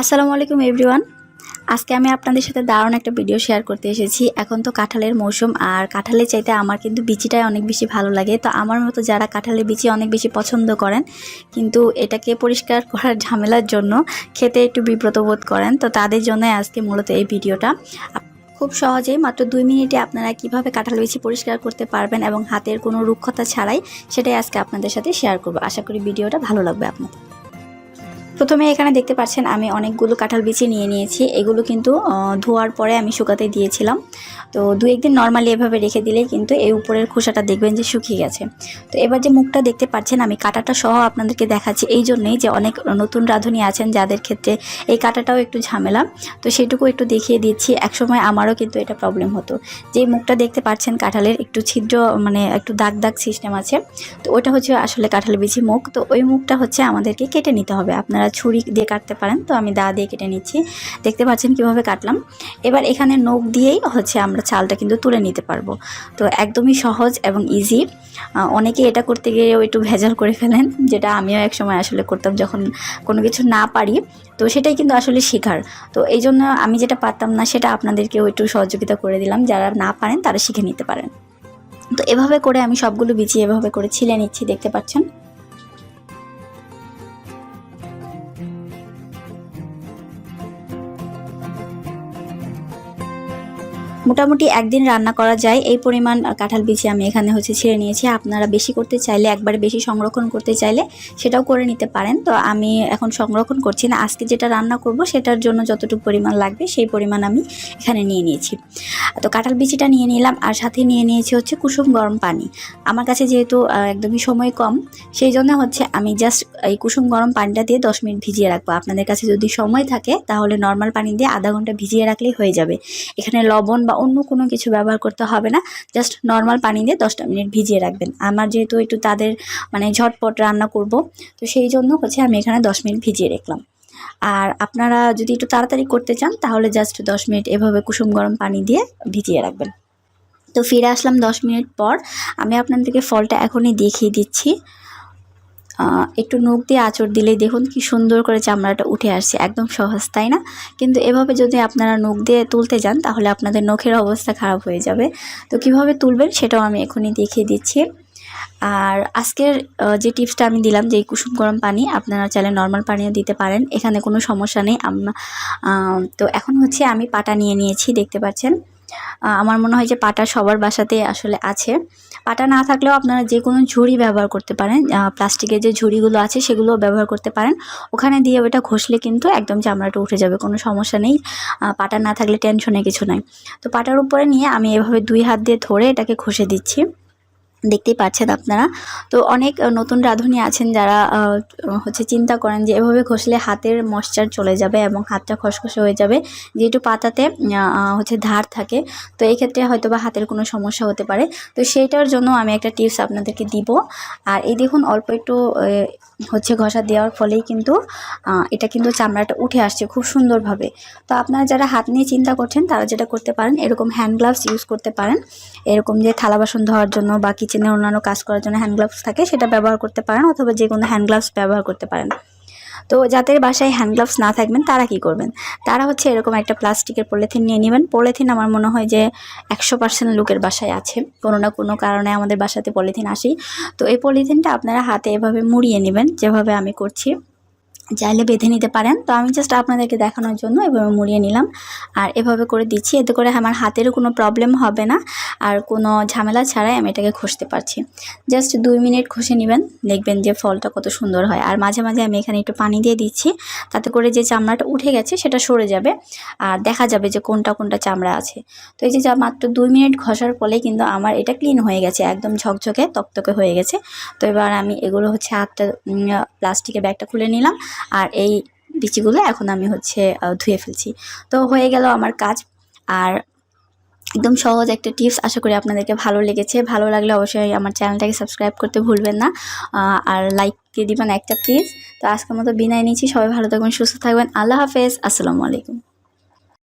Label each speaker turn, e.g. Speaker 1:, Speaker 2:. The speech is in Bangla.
Speaker 1: আসসালামু আলাইকুম এভরিওয়ান আজকে আমি আপনাদের সাথে দারুণ একটা ভিডিও শেয়ার করতে এসেছি। এখন তো কাঁঠালের মৌসুম, আর কাঁঠালের চাইতে আমার কিন্তু বিচিটাই অনেক বেশি ভালো লাগে। তো আমার মতো যারা কাঁঠালের বিচি অনেক বেশি পছন্দ করেন, কিন্তু এটাকে পরিষ্কার করার ঝামেলার জন্য খেতে একটু বিব্রত বোধ করেন, তো তাদের জন্যই আজকে মূলত এই ভিডিওটা খুব সহজেই মাত্র দুই মিনিটে আপনারা কীভাবে কাঁঠাল বিচি পরিষ্কার করতে পারবেন এবং হাতের কোনো রুক্ষতা ছাড়াই সেটাই আজকে আপনাদের সাথে শেয়ার করব। আশা করি ভিডিওটা ভালো লাগবে আপনাদের। প্রথমে এখানে দেখতে পাচ্ছেন আমি অনেকগুলো কাঁঠাল বিচি নিয়ে নিয়েছি। এগুলো কিন্তু ধোয়ার পরে আমি শুকাতে দিয়েছিলাম। তো দু, একদিন নর্মালি এভাবে রেখে দিলেই কিন্তু এই উপরের খোসাটা দেখবেন যে শুকিয়ে গেছে। তো এবার যে মুখটা দেখতে পাচ্ছেন আমি, কাঁটাটা সহ আপনাদেরকে দেখাচ্ছি। এই জন্যই যে অনেক নতুন রাঁধুনি আছেন যাদের ক্ষেত্রে এই কাঁটাটাও একটু ঝামেলা। তো সেটুকু একটু দেখিয়ে দিচ্ছি। একসময় আমারও কিন্তু এটা প্রবলেম হতো। যে মুখটা দেখতে পাচ্ছেন কাঁঠালের একটু ছিদ্র মানে একটু দাগ দাগ সিস্টেম আছে। তো ওটা হচ্ছে আসলে কাঁঠালের বিচি মুখ। তো ওই মুখটা হচ্ছে আমাদেরকে কেটে নিতে হবে। আপনারা ছুরি দিয়ে কাটতে পারেন। তো আমি দা দিয়ে কেটে নিচ্ছি। দেখতে পাচ্ছেন কীভাবে কাটলাম। এবার এখানে নখ দিয়েই হচ্ছে আমরা চালটা কিন্তু তুলে নিতে পারব। তো একদমই সহজ এবং ইজি অনেকে এটা করতে গিয়েও একটু ভেজাল করে ফেলেন, যেটা আমিও এক সময় আসলে করতাম যখন কোনো কিছু না পারি। তো সেটাই কিন্তু আসলে শেখার। তো এই জন্য আমি যেটা পারতাম না, সেটা আপনাদেরকেও একটু সহযোগিতা করে দিলাম। যারা না পারেন, তারা শিখে নিতে পারেন। তো এভাবে করে আমি সবগুলো বিছিয়ে এভাবে করে ছিলে নিচ্ছি, দেখতে পাচ্ছেন। মোটামুটি একদিন রান্না করা যায়। এই পরিমাণ কাঁঠাল বিচি আমি এখানে হচ্ছে ছেড়ে নিয়েছি। আপনারা বেশি করতে চাইলে, একবারে বেশি সংরক্ষণ করতে চাইলে সেটাও করে নিতে পারেন। তো আমি এখন সংরক্ষণ করছি না। আজকে যেটা রান্না করব, সেটার জন্য যতটুকু পরিমাণ লাগবে, সেই পরিমাণ আমি এখানে নিয়ে নিয়েছি। তো কাঁঠাল বিচিটা নিয়ে নিলাম, আর সাথে নিয়ে নিয়েছি হচ্ছে কুসুম গরম পানি। আমার কাছে যেহেতু একদমই সময় কম, সেই জন্য হচ্ছে আমি জাস্ট এই কুসুম গরম পানিটা দিয়ে দশ মিনিট ভিজিয়ে রাখব। আপনাদের কাছে যদি সময় থাকে, তাহলে নর্মাল পানি দিয়ে আধা ঘণ্টা ভিজিয়ে রাখলেই হয়ে যাবে। এখানে লবণ বা অন্য কোনো কিছু ব্যবহার করতে হবে না। জাস্ট নর্মাল পানি দিয়ে দশটা মিনিট ভিজিয়ে রাখবেন। আমার যেহেতু একটু তাদের মানে ঝটপট রান্না করব, তো সেই জন্য হচ্ছে আমি এখানে দশ মিনিট ভিজিয়ে রাখলাম। আর আপনারা যদি একটু তাড়াতাড়ি করতে চান, তাহলে জাস্ট দশ মিনিট এভাবে কুসুম গরম পানি দিয়ে ভিজিয়ে রাখবেন। তো ফিরে আসলাম দশ মিনিট পর। আমি আপনাদেরকে ফলটা এখনই দেখিয়ে দিচ্ছি। একটু নখ দিয়ে আঁচড় দিলেই দেখুন কি সুন্দর করে চামড়াটা উঠে আসছে, একদম সহজ, তাই না? কিন্তু এভাবে যদি আপনারা নখ দিয়ে তুলতে যান, তাহলে আপনাদের নখের অবস্থা খারাপ হয়ে যাবে। তো কীভাবে তুলবেন সেটাও আমি এখনই দেখিয়ে দিচ্ছি। আর আজকের যে টিপসটা আমি দিলাম যে কুসুম গরম পানি, আপনারা চাইলে নর্মাল পানিও দিতে পারেন, এখানে কোনো সমস্যা নেই। তো এখন হচ্ছে আমি পাটা নিয়ে নিয়েছি, দেখতে পাচ্ছেন? আমার মনে হয় যে পাটা সবার বাসাতে আসলে আছে। পাটা না থাকলেও আপনারা যে কোনো ঝুড়ি ব্যবহার করতে পারেন। প্লাস্টিকের যে ঝুড়িগুলো আছে সেগুলো ব্যবহার করতে পারেন। ওখানে দিয়ে ওটা ঘষলে কিন্তু একদম চামড়াটা উঠে যাবে, কোনো সমস্যা নেই। পাটা না থাকলে টেনশনে কিছু নাই। তো পাটার উপরে নিয়ে আমি এভাবে দুই হাত দিয়ে ধরে এটাকে ঘষে দিচ্ছি। দেখতেই পাচ্ছেন আপনারা। তো অনেক নতুন রাঁধুনি আছেন যারা হচ্ছে চিন্তা করেন যে এভাবে ঘষলে হাতের ময়শ্চার চলে যাবে এবং হাতটা খসখসে হয়ে যাবে। যেহেতু পাতাতে হচ্ছে ধার থাকে, তো এই ক্ষেত্রে হয়তো বা হাতের কোনো সমস্যা হতে পারে। তো সেইটার জন্য আমি একটা টিপস আপনাদেরকে দিব। আর এই দেখুন, অল্প একটু হচ্ছে ঘষা দেওয়ার ফলেই কিন্তু এটা কিন্তু চামড়াটা উঠে আসছে খুব সুন্দরভাবে। তো আপনারা যারা হাত নিয়ে চিন্তা করছেন, তারা যেটা করতে পারেন, এরকম হ্যান্ড গ্লাভস ইউজ করতে পারেন। এরকম যে থালা বাসন ধোয়ার জন্য বা কিচেনের অন্যান্য কাজ করার জন্য হ্যান্ড গ্লাভস থাকে, সেটা ব্যবহার করতে পারেন অথবা যে কোনো হ্যান্ড গ্লাভস ব্যবহার করতে পারেন। তো যাদের বাসায় হ্যান্ড গ্লাভস না থাকবেন, তারা কি করবেন? তারা হচ্ছে এরকম একটা প্লাস্টিকের পলিথিন নিয়ে নেবেন। পলিথিন আমার মনে হয় যে একশো পার্সেন্ট লোকের বাসায় আছে। কোনো না কোনো কারণে আমাদের বাসাতে পলিথিন আসেই। তো এই পলিথিনটা আপনারা হাতে এভাবে মুড়িয়ে নেবেন, যেভাবে আমি করছি। চাইলে বেঁধে নিতে পারেন। তো আমি জাস্ট আপনাদেরকে দেখানোর জন্য এভাবে মুড়িয়ে নিলাম। আর এভাবে করে দিচ্ছি, এতে করে আমার হাতেরও কোনো প্রবলেম হবে না। আর কোনো ঝামেলা ছাড়াই আমি এটাকে ঘষতে পারছি। জাস্ট দুই মিনিট ঘষে নেবেন, দেখবেন যে ফলটা কত সুন্দর হয়। আর মাঝে মাঝে আমি এখানে একটু পানি দিয়ে দিচ্ছি, তাতে করে যে চামড়াটা উঠে গেছে সেটা সরে যাবে। আর দেখা যাবে যে কোনটা কোনটা চামড়া আছে। তো এই যে যা মাত্র দুই মিনিট ঘষার ফলে কিন্তু আমার এটা ক্লিন হয়ে গেছে, একদম ঝকঝকে, তকতকে হয়ে গেছে। তো এবার আমি এগুলো হচ্ছে হাতটা প্লাস্টিকের ব্যাগটা খুলে নিলাম। আর এই বিচিগুলো এখন আমি হচ্ছে ধুয়ে ফেলছি। তো হয়ে গেল আমার কাজ। আর একদম সহজ একটা টিপস, আশা করি আপনাদেরকে ভালো লেগেছে। ভালো লাগলে অবশ্যই আমার চ্যানেলটাকে সাবস্ক্রাইব করতে ভুলবেন না। আর লাইক দিয়ে দিবেন একটা প্লিজ। তো আজকের মতো বিনায় নিচ্ছি। সবাই ভালো থাকবেন সুস্থ থাকবেন। আল্লাহ হাফেজ। আসসালামু আলাইকুম।